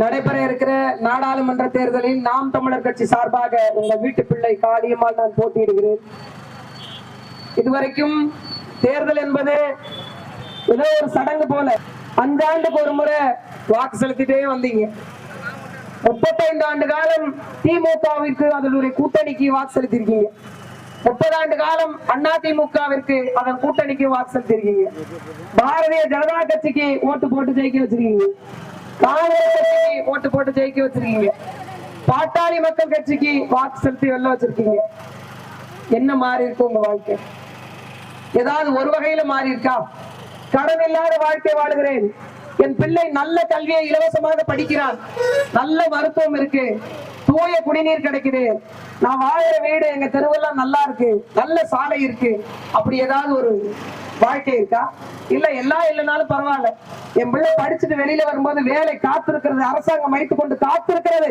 நடைபெற இருக்கிற நாடாளுமன்ற தேர்தலில் நாம் தமிழர் கட்சி சார்பாக உங்கள் வீட்டு பிள்ளை காளியம்மாள் நான் போட்டியிடுகிறேன். இதுவரைக்கும் தேர்தல் என்பது ஏதோ ஒரு சடங்கு போல. அஞ்சாண்டுக்கு ஒரு முறை வாக்கு செலுத்திட்டே வந்தீங்க. முப்பத்தைந்து ஆண்டு காலம் திமுகவிற்கு அதனுடைய கூட்டணிக்கு வாக்கு செலுத்திருக்கீங்க முப்பது ஆண்டு காலம் அண்ணா திமுகவிற்கு அதன் கூட்டணிக்கு வாக்கு செலுத்திருக்கீங்க பாரதிய ஜனதா கட்சிக்கு ஓட்டு போட்டு ஜெயிக்க வச்சிருக்கீங்க. காங்கிரஸ் கட்சிக்கு ஓட்டு போட்டு ஜெயிக்க வச்சிருக்கீங்க. பாட்டாளி மக்கள் கட்சிக்கு வாக்கு செலுத்தி வெள்ள வச்சிருக்கீங்க. என்ன மாறி இருக்கு உங்க வாழ்க்கை? ஏதாவது ஒரு வகையில மாறி இருக்கா? கடன் இல்லாத வாழ்க்கை வாழுகிறேன். என் பிள்ளை நல்ல கல்வியை இலவசமாக படிக்கிறான். நல்ல மருத்துவம் இருக்கு. தூய குடிநீர் கிடைக்குது. நான் வாழுற வீடு எங்க தெருவெல்லாம் நல்லா இருக்கு. நல்ல சாலை இருக்கு. அப்படி ஏதாவது ஒரு வாழ்க்கை இருக்கா? இல்ல எல்லாம் இல்லைனாலும் பரவாயில்ல. என் பிள்ளை படிச்சுட்டு வெளியில வரும்போது வேலை காத்திருக்கிறது அரசாங்கம் வைத்துக் கொண்டு காத்திருக்கிறது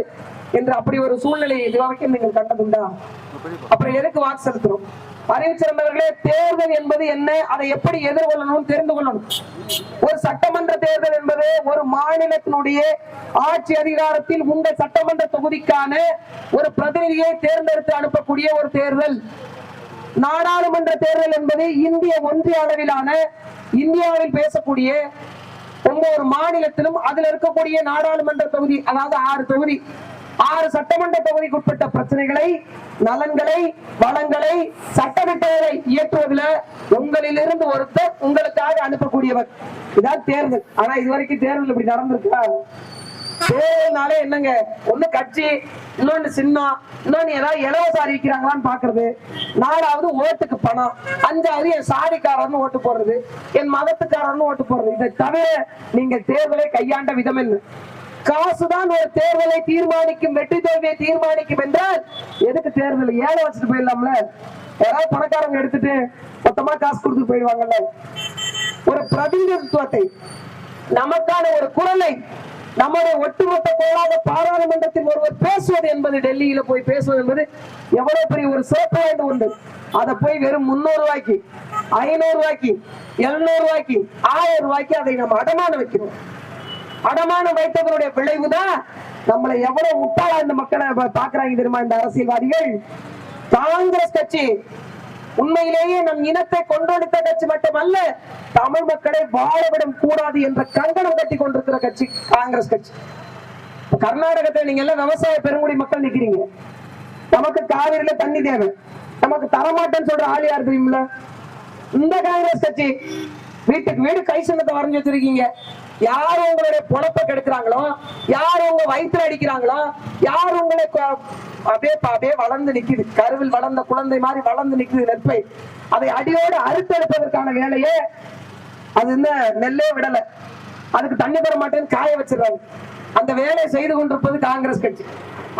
என்று அப்படி ஒரு சூழ்நிலை இது வரைக்கும் நீங்கள் கண்டதுண்டா? அப்புறம் எதுக்கு வாக்கு செலுத்தணும்? அறிவிச்சிருந்தவர்களே தேர்தல் என்பது என்ன? அதை எப்படி எதிர்கொள்ளணும் தெரிந்து கொள்ளணும். ஒரு சட்டமன்ற தேர்தல் என்பது ஒரு மாநிலத்தினுடைய ஆட்சி அதிகாரத்தில் உங்கள் சட்டமன்ற தொகுதிக்கான ஒரு பிரதிநிதியை தேர்ந்தெடுத்து அனுப்பக்கூடிய ஒரு தேர்தல். நாடாளுமன்ற தேர்தல் என்பது இந்திய ஒன்றிய அளவிலான இந்தியாவில் பேசக்கூடிய ஒவ்வொரு மாநிலத்திலும் அதுல இருக்கக்கூடிய நாடாளுமன்ற தொகுதி அதாவது ஆறு தொகுதி ஆறு சட்டமன்ற தொகுதிக்கு உட்பட்ட பிரச்சனைகளை நலன்களை வளங்களை சட்டத்திட்டங்களை இயற்றுவதில் உங்களிலிருந்து ஒருத்தர் உங்களுக்காக அனுப்பக்கூடியவர். இதான் தேர்தல். ஆனா இதுவரைக்கும் தேர்தல் இப்படி நடந்திருக்கா? தேர்தல்னாலே என்னங்க? ஒண்ணு கட்சி இன்னொன்னு சின்னம் இன்னொன்னு ஏதாவது இலவச அறிவிக்கிறாங்களான்னு பாக்குறது. நாலாவது ஓட்டுக்கு பணம். அஞ்சாவது என் சாதிக்காரன்னு ஓட்டு போடுறது. என் மதத்துக்காரர்னு ஓட்டு போடுறது. இதை தவிர நீங்க தேர்தலை கையாண்ட விதம் என்ன? காசுதான் ஒரு தேர்தலை தீர்மானிக்கும் வெற்றி தோல்வியை தீர்மானிக்கும் என்றால் எதுக்கு தேர்தல் ஏழை வச்சுட்டு போயிடலாம்ல? யாராவது பணக்காரங்க எடுத்துட்டு மொத்தமா காசு கொடுத்து போயிடுவாங்கல்ல? ஒரு பிரதிநிதித்துவத்தை நமக்கான ஒரு குரலை நம்முடைய ஒட்டுமொத்த கோளாக பாராளுமன்றத்தில் ஒருவர் பேசுவது என்பது டெல்லியில போய் பேசுவது என்பது எவ்வளவு பெரிய ஒரு சிறப்பு வாய்ந்த உண்டு. அதை போய் வெறும் முன்னூறு ரூபாய்க்கு ஐநூறு ரூபாய்க்கு எழுநூறு ரூபாய்க்கு ஆயிரம் ரூபாய்க்கு அதை நம்ம அடமானம் வைக்கிறோம். அடமானம் வைத்தவருடைய விளைவுதான் நம்மளை எவ்வளவு முட்டாளா இந்த மக்களை பாக்குறாங்க தெரியுமா இந்த அரசியல்வாதிகள்? காங்கிரஸ் கட்சி உண்மையிலேயே நம் இனத்தை கொண்டொடுத்த கட்சி மட்டுமல்ல தமிழ் மக்களை வாழவிடம் கூடாது என்ற கங்கணம் கட்டி கொண்டிருக்கிற கட்சி காங்கிரஸ் கட்சி. கர்நாடகத்துல நீங்க எல்லாம் விவசாய பெருங்குடி மக்கள் நிக்கிறீங்க. நமக்கு காவிரியில தண்ணி தேவை. நமக்கு தரமாட்டேன்னு சொல்ற ஆள் யார் தெரியுமில்ல? இந்த காங்கிரஸ் கட்சி வீட்டுக்கு வீடு கை சின்னத்தை வரைஞ்சு வச்சிருக்கீங்க. யார் உங்களுடைய பொழப்ப கெடுக்கிறாங்களோ யார் உங்க வயிற்றுல அடிக்கிறாங்களோ யார் உங்களை அப்படியே அப்படியே வளர்ந்து நிக்குது. கருவில் வளர்ந்த குழந்தை மாதிரி வளர்ந்து நிக்குது நெற்பை. அதை அடியோடு அறுத்தெடுப்பதற்கான வேலையே அது என்ன நெல்லே விடல. அதுக்கு தண்ணி தர மாட்டேன்னு காய வச்சிடறாங்க. அந்த வேலையை செய்து கொண்டிருப்பது காங்கிரஸ் கட்சி.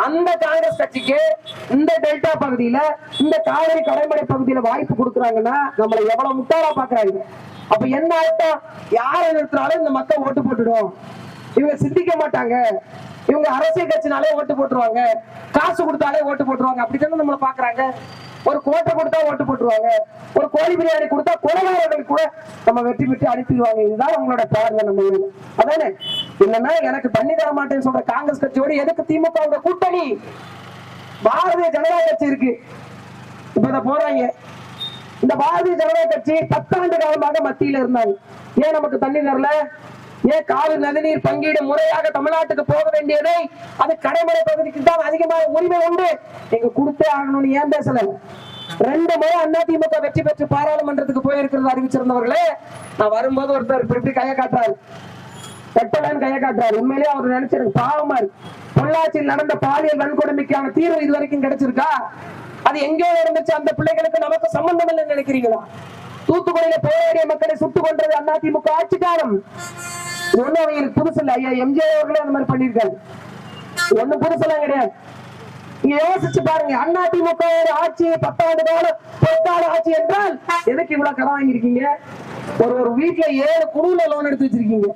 அந்த காங்கிரஸ் கட்சிக்கு இந்த டெல்டா பகுதியில இந்த காவிரி கடைமடை பகுதியில வாய்ப்பு கொடுக்குறாங்கன்னா நம்மளை எவ்வளவு முட்டாளா பாக்குறாங்க அப்ப என்ன அர்த்தம்? யாரை நிறுத்தினாலும் இந்த மக்கள் ஓட்டு போட்டுடும். இவங்க சிந்திக்க மாட்டாங்க. இவங்க அரசியல் கட்சினாலே ஓட்டு போட்டுருவாங்க. காசு கொடுத்தாலே ஓட்டு போட்டுருவாங்க. அப்படித்தானே நம்மளை பாக்குறாங்க ஒரு கோட்டை கொடுத்தா ஓட்டு போட்டுருவாங்க. ஒரு கோழி பிரியாணி கொடுத்தா கொலைகாரர்கள் கூட நம்ம வெற்றி பெற்று அனுப்பிடுவாங்க இதுதான் அவங்களோட பார்வை நம்ம அதானே? இல்லைன்னா எனக்கு தண்ணி தர மாட்டேன்னு சொல்ற காங்கிரஸ் கட்சியோட எதுக்கு திமுக கூட்டணி? பாரதிய ஜனதா கட்சி இருக்கு. இப்ப போறாங்க. இந்த பாரதிய ஜனதா கட்சி பத்தாண்டு காலமாக மத்தியில இருந்தாங்க. ஏன் நமக்கு தண்ணி தரல? ஏன் காவிரி நதிநீர் பங்கீடு முறையாக தமிழ்நாட்டுக்கு போக வேண்டியதை அது கடைமடை பகுதிக்கு தான் அதிகமாக உரிமை உண்டு. நீங்க கொடுத்தே ஆகணும்னு ஏன் பேசல? ரெண்டு முறை அதிமுக வெற்றி பெற்று பாராளுமன்றத்துக்கு போயிருக்கிறது அறிவிச்சிருந்தவர்களே நான் வரும்போது ஒருத்தர் இப்படி கைய காட்டுறாரு. கட்டலன்னு கையை காட்டுறாரு. உண்மையிலேயே அவர் நினைச்சிருக்கு பாவமா இருக்கு. பொள்ளாச்சியில் நடந்த பாலியல் வன்கொடுமைக்கான தீர்வு இது வரைக்கும் கிடைச்சிருக்கா? அது எங்கே இருந்துச்சு அந்த பிள்ளைகளுக்கு நமக்கு சம்பந்தம் இல்லைன்னு நினைக்கிறீங்களா? தூத்துக்குடியில போராடிய மக்களை சுட்டுக் கொன்றது அதிமுக ஆட்சி ஒண்ணு ஒண்ணும் அவங்களுக்கு புதுசு இல்ல. ஐயா எம்ஜிஆர் அவர்களே அந்த மாதிரி பண்ணிருக்காரு ஒண்ணு ஒண்ணும் புதுசெல்லாம் கிடையாது. நீங்க யோசிச்சு பாருங்க. அதிமுக ஆட்சி பத்தாண்டு கால பொற்கால ஆட்சி என்றால் எதுக்கு இவ்வளவு கடன் வாங்கியிருக்கீங்க? ஒரு ஒரு வீட்டுல ஏழு குழுல லோன் எடுத்து வச்சிருக்கீங்க.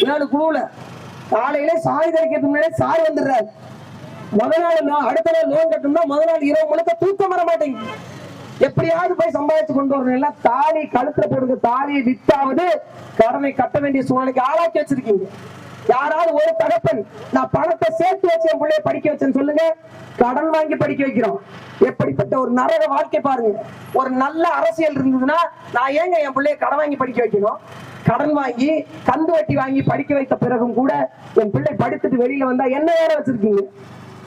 நாலு குழுவுல. காலையில சாய் தெரிக்கிறதுக்கு முன்னாடி சாய் வந்துடுறாரு. முத நாள் அடுத்த நாள் லோன் கட்டணும்னா முத நாள் இரவு முழுக்க தூக்கம் வர மாட்டேங்குது. எப்படியாவது போய் சம்பாதிச்சு கொண்டு வரணும். எல்லாம் தாலி கழுத்துல போடுங்க. தாலியை வித்தாவது கடனை கட்ட வேண்டிய சூழ்நிலைக்கு ஆளாக்கி வச்சிருக்கீங்க. யாராவது ஒரு தகப்பன் நான் பணத்தை சேர்த்து வச்சு என் பிள்ளைய படிக்க வச்சேன்னு சொல்லுங்க. கடன் வாங்கி படிக்க வைக்கிறோம். எப்படிப்பட்ட ஒரு நரக வாழ்க்கை பாருங்க. ஒரு நல்ல அரசியல் இருந்ததுன்னா நான் ஏங்க என் பிள்ளைய கடன் வாங்கி படிக்க வைக்கணும்? கடன் வாங்கி கந்து வட்டி வாங்கி படிக்க வைத்த பிறகும் கூட என் பிள்ளை படித்துட்டு வெளியில வந்தா என்ன வேலை வச்சிருக்கீங்க?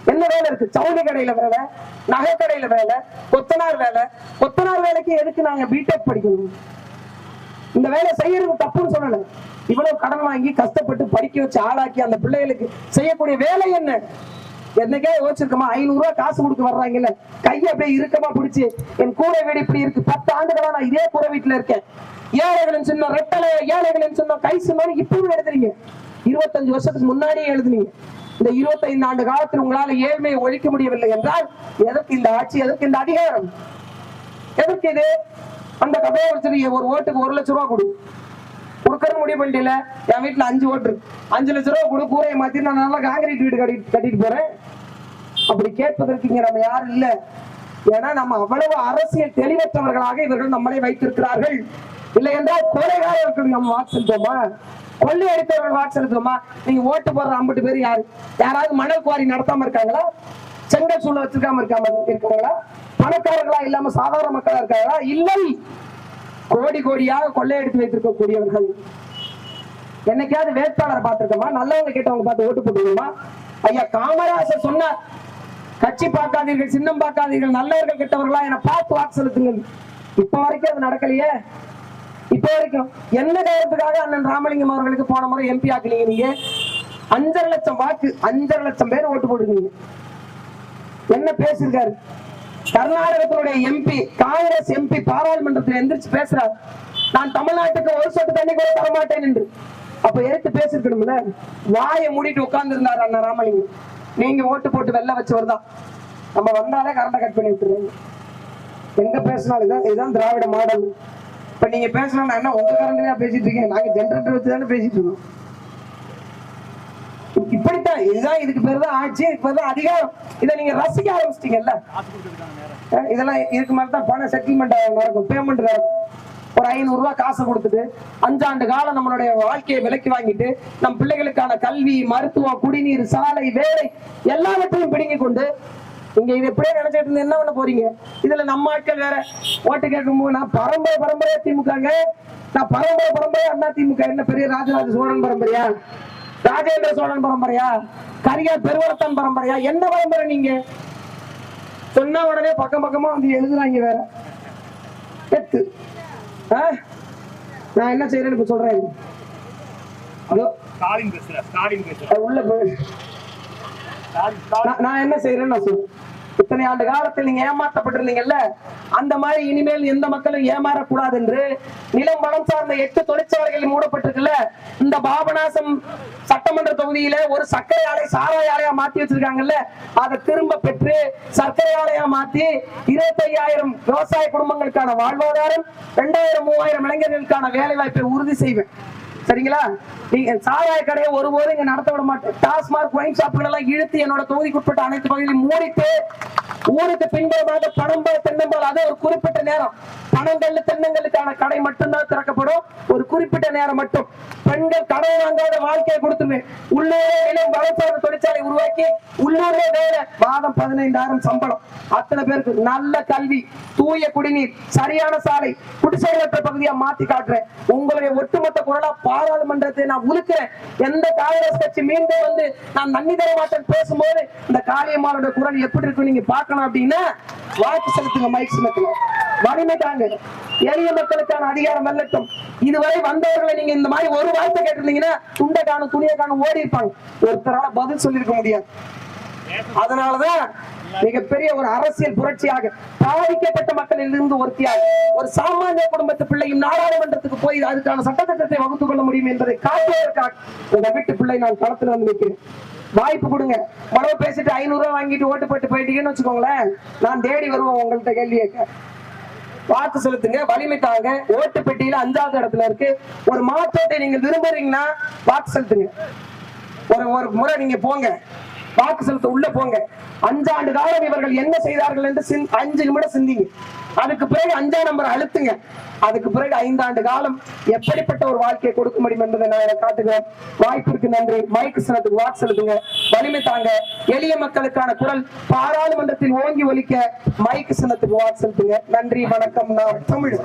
என்ன வேலை இருக்கு? சவுளி கடையில வேலை நகை கடையில வேலை கொத்தனார் வேலை. கொத்தனார் வேலைக்கு எதுக்கு நாங்க பிடெக் படிக்கணும்? இந்த வேலை செய்யறது தப்புன்னு சொல்லல. இவ்வளவு கடன் வாங்கி கஷ்டப்பட்டு படிக்க வச்சு ஆளாக்கி அந்த பிள்ளைகளுக்கு செய்யக்கூடிய வேலை என்ன? என்னைக்கே யோசிச்சிருக்கோமா? ஐநூறு ரூபாய் காசு கொடுக்க வர்றாங்கல்ல. கையை அப்படியே இறுக்கமா பிடிச்சி என் கூரை வீடு இப்படி இருக்கு. பத்து ஆண்டுகளா நான் இதே கூரை வீட்டுல இருக்கேன். ஏழைகளின் சின்ன ரெட்டலை ஏழைகளின் சின்ன கை மாதிரி இப்பவும் எழுதுறீங்க. இருபத்தஞ்சு வருஷத்துக்கு முன்னாடியே எழுதுனீங்க. இந்த இருபத்தைந்து ஆண்டு காலத்தில் உங்களால ஏழ்மையை ஒழிக்க முடியவில்லை என்றால் எதற்கு இந்த ஆட்சி எதற்கு இந்த அதிகாரம்? எதற்கு இது? அந்த கதையை வச்சிருக்கீங்க ஒரு ஓட்டுக்கு ஒரு லட்ச ரூபா கொடு. கொடுக்கறது முடிவு பண்ணிட்டல என் வீட்டுல அஞ்சு ஓட்டு அஞ்சு லட்ச ரூபா கொடு கூரையை மாத்தி நான் நல்லா காங்கிரீட் வீடு கட்டி கட்டிட்டு போறேன். அப்படி கேட்பதற்கு இங்க நம்ம யாரும் இல்ல. ஏன்னா நம்ம அவ்வளவு அரசியல் தெளிவற்றவர்களாக இவர்கள் நம்மளை வைத்திருக்கிறார்கள். இல்லை என்றால் கொலைகாரர்களுக்கு நம்ம வாக்கு செலுத்தோமா கொள்ளை அடித்தவர்கள் வாக்கு செலுத்துவோமா? நீங்க ஓட்டு போடுற ஐம்பது பேர் யாரு? யாராவது மணல் குவாரி நடத்தாம இருக்காங்களா? செங்கல் சூழல் வச்சிருக்காம இருக்காம இருக்காங்களா பணக்காரர்களா இல்லாம சாதாரண மக்களா இருக்காங்களா? இல்லை. கோடி கோடியாக கொள்ளையடித்து வைத்திருக்கக்கூடியவர்கள். என்னைக்காவது வேட்பாளர் பார்த்திருக்கோமா? நல்லவங்க கேட்டவங்க பார்த்து ஓட்டு போட்டுக்கோமா ஐயா காமராசர் சொன்னார் கட்சி பார்க்காதீர்கள் சின்னம் பார்க்காதீர்கள் நல்லவர்கள் கெட்டவர்களா? என பார்த்து வாக்கு செலுத்துங்கள். இப்ப வரைக்கும் அது நடக்கலையே. இப்ப வரைக்கும் என்ன காரணத்துக்காக அண்ணன் ராமலிங்கம் அவர்களுக்கு போன முறை எம்பி ஆக்கலீங்க நீங்க? அஞ்சரை லட்சம் வாக்கு அஞ்சரை லட்சம் பேர் ஓட்டு போட்டுருக்கீங்க. என்ன பேசியிருக்காரு? கர்நாடகத்தினுடைய எம்பி காங்கிரஸ் எம்பி பாராளுமன்றத்தில் எந்திரிச்சு பேசுறாரு. நான் தமிழ்நாட்டுக்கு ஒரு சொட்டு தண்ணி கூட தரமாட்டேன் என்று. அப்ப எடுத்து பேசிருக்கணும்ல வாயை மூடிட்டு உட்கார்ந்து இருந்தாரு அண்ணன் ராமலிங்கம். நீங்க ஓட்டு போட்டு வெள்ள வச்சவர் தான். நம்ம வந்தாலே கரண்ட கட் பண்ணி விட்டுருவாங்க எங்க பேசினாலும் இதான் இதுதான் திராவிட மாடல். இப்போ நீங்கள் பேசினா நான் என்ன? உங்க கரண்ட்லயா பேசிட்டு இருக்கேன். நாங்கள் ஜென்ரேட்டர் வச்சு தானே பேசிட்டு இருக்கோம். இப்படித்தான். இதுதான் இதுக்கு பேர் தான் ஆட்சி இப்போ தான் அதிகாரம். இதை நீங்கள் ரசிக்க ஆரம்பிச்சிட்டீங்கல்ல? இதெல்லாம் இதுக்கு மாதிரி தான் பணம் செட்டில்மெண்ட் நடக்கும். பேமெண்ட் நடக்கும். ஒரு ஐநூறு ரூபாய் காசை கொடுத்துட்டு அஞ்சாண்டு காலம் நம்மளுடைய வாழ்க்கையை விலக்கி வாங்கிட்டு நம் பிள்ளைகளுக்கான கல்வி மருத்துவம் குடிநீர் சாலை வேலை எல்லாவற்றையும் பிடுங்கி கொண்டு நீங்க இது எப்படியே நினைச்சிட்டு இருந்து என்ன பண்ண போறீங்க? இதுல நம்ம ஆட்கள் வேற. ஓட்டு கேட்கும்போது நான் பரம்பரை பரம்பரையா திமுகங்க. நான் பரம்பரை பரம்பரையா அண்ணா திமுக. என்ன பெரிய ராஜராஜ சோழன் பரம்பரையா? ராஜேந்திர சோழன் பரம்பரையா? கரியார் பெருவரத்தன் பரம்பரையா? என்ன பரம்பரை நீங்க? சொன்ன உடனே பக்கம் பக்கமா வந்து எழுதுறாங்க வேற. எத்து? நான் என்ன செய்யறேன்னு இப்ப சொல்றேன். ஹலோ? ஸ்டாலின் பேசுற ஸ்டாலின் பேசுற. அது உள்ள போய் நான் என்ன செய்யறேன்னு நான் சொல்றேன். இத்தனை ஆண்டு காலத்தில் நீங்க ஏமாற்றப்பட்டிருந்தீங்கல்ல அந்த மாதிரி இனிமேல் எந்த மக்களும் ஏமாறக்கூடாது என்று நிலம் வளம் சார்ந்த எட்டு தொழிற்சாலைகள் மூடப்பட்டிருக்குல்ல? இந்த பாபநாசம் சட்டமன்ற தொகுதியில ஒரு சர்க்கரை ஆலை சாராய ஆலையா மாத்தி வச்சிருக்காங்கல்ல? அதை திரும்ப பெற்று சர்க்கரை ஆலையா மாத்தி இருபத்தி ஐயாயிரம் விவசாய குடும்பங்களுக்கான வாழ்வாதாரம் ரெண்டாயிரம் மூவாயிரம் இளைஞர்களுக்கான வேலை வாய்ப்பை உறுதி செய்வேன். சரிங்களா? நீங்க சாராய கடையை ஒருபோதும் இங்க நடத்த விட மாட்டேன். டாஸ்மாக் ஒயின் ஷாப்புகள் எல்லாம் இழுத்து என்னோட தொகுதிக்குட்பட்ட அனைத்து பகுதியிலும் மூடிட்டு ஊருக்கு பின்புறமாக பணம்பல் தென்னம்பல் அது ஒரு குறிப்பிட்ட நேரம். பணங்கள் தென்னங்களுக்கான கடை மட்டும்தான் திறக்கப்படும். ஒரு குறிப்பிட்ட நேரம் மட்டும். பெண்கள் கடை வாங்காத வாழ்க்கையை கொடுத்துருவேன் உள்ளூரே இளம் தொழிற்சாலை உருவாக்கி உள்ளூர்ல வேலை. மாதம் பதினைந்தாயிரம் சம்பளம். அத்தனை பேருக்கு நல்ல கல்வி தூய குடிநீர் சரியான சாலை குடிசைகளற்ற பகுதியா மாத்தி காட்டுறேன். உங்களுடைய ஒட்டுமொத்த குரலா பாராளுமன்றத்தை நான் உழுக்கிறேன் எந்த காங்கிரஸ் கட்சி மீண்டும் வந்து நான் நன்னி தர மாட்டேன் பேசும்போது இந்த காளியம்மாளோட குரல் எப்படி இருக்கு நீங்க பார்க்கணும் அப்படின்னா வாக்கு செலுத்துங்க மைக் சின்னத்துல வலிமை தாங்க. எளிய மக்களுக்கான அதிகாரம் வெல்லட்டும் இதுவரை வந்தவர்களை நீங்க இந்த மாதிரி ஒரு வார்த்தை கேட்டிருந்தீங்கன்னா துண்டை காணும் துணியை காணும் ஓடி இருப்பாங்க. ஒருத்தரால பதில் சொல்லியிருக்க முடியாது. அதனாலதான் மிகப்பெரிய ஒரு அரசியல் புரட்சியாக பாதிக்கப்பட்ட மக்களில் இருந்து ஒருத்தியாக ஒரு சாமானிய குடும்பத்து பிள்ளையும் நாடாளுமன்றத்துக்கு போய் அதுக்கான சட்டத்திட்டத்தை வகுத்துக் கொள்ள முடியும் என்பதை காட்டுவதற்காக உங்க வீட்டு பிள்ளை நான் களத்தில் வந்து நிற்கிறேன். வாய்ப்பு கொடுங்க. மனோ பேசிட்டு ஐநூறு ரூபாய் வாங்கிட்டு ஓட்டு போட்டு போயிட்டீங்கன்னு வச்சுக்கோங்களேன். நான் தேடி வருவோம் உங்கள்கிட்ட கேள்வி கேட்க. வாக்கு செலுத்துங்க வலிமை தாங்க. ஓட்டு பெட்டியில அஞ்சாவது இடத்துல இருக்கு. ஒரு மாற்றத்தை நீங்க விரும்புறீங்கன்னா வாக்கு செலுத்துங்க. ஒரு ஒரு முறை நீங்க போங்க. வாக்கு செலுத்த உள்ள போங்க. அஞ்சாண்டு காலம் இவர்கள் என்ன செய்தார்கள் என்று அஞ்சு நிமிடம் சிந்திங்க. அதுக்கு பிறகு அஞ்சாம் நம்பர் அழுத்துங்க. அதுக்கு பிறகு ஐந்தாண்டு காலம் எப்படிப்பட்ட ஒரு வாழ்க்கையை கொடுக்க முடியும் என்பதை நான் காட்டுகிறேன். வாய்ப்பிற்கு நன்றி. மைக்கு சிலத்துக்கு வாக்கு செலுத்துங்க. வலிமை தாங்க. எளிய மக்களுக்கான குரல் பாராளுமன்றத்தில் ஓங்கி ஒலிக்க மைக்கு சின்னத்துக்கு வாக்கு செலுத்துங்க. நன்றி வணக்கம். நான் தமிழ்.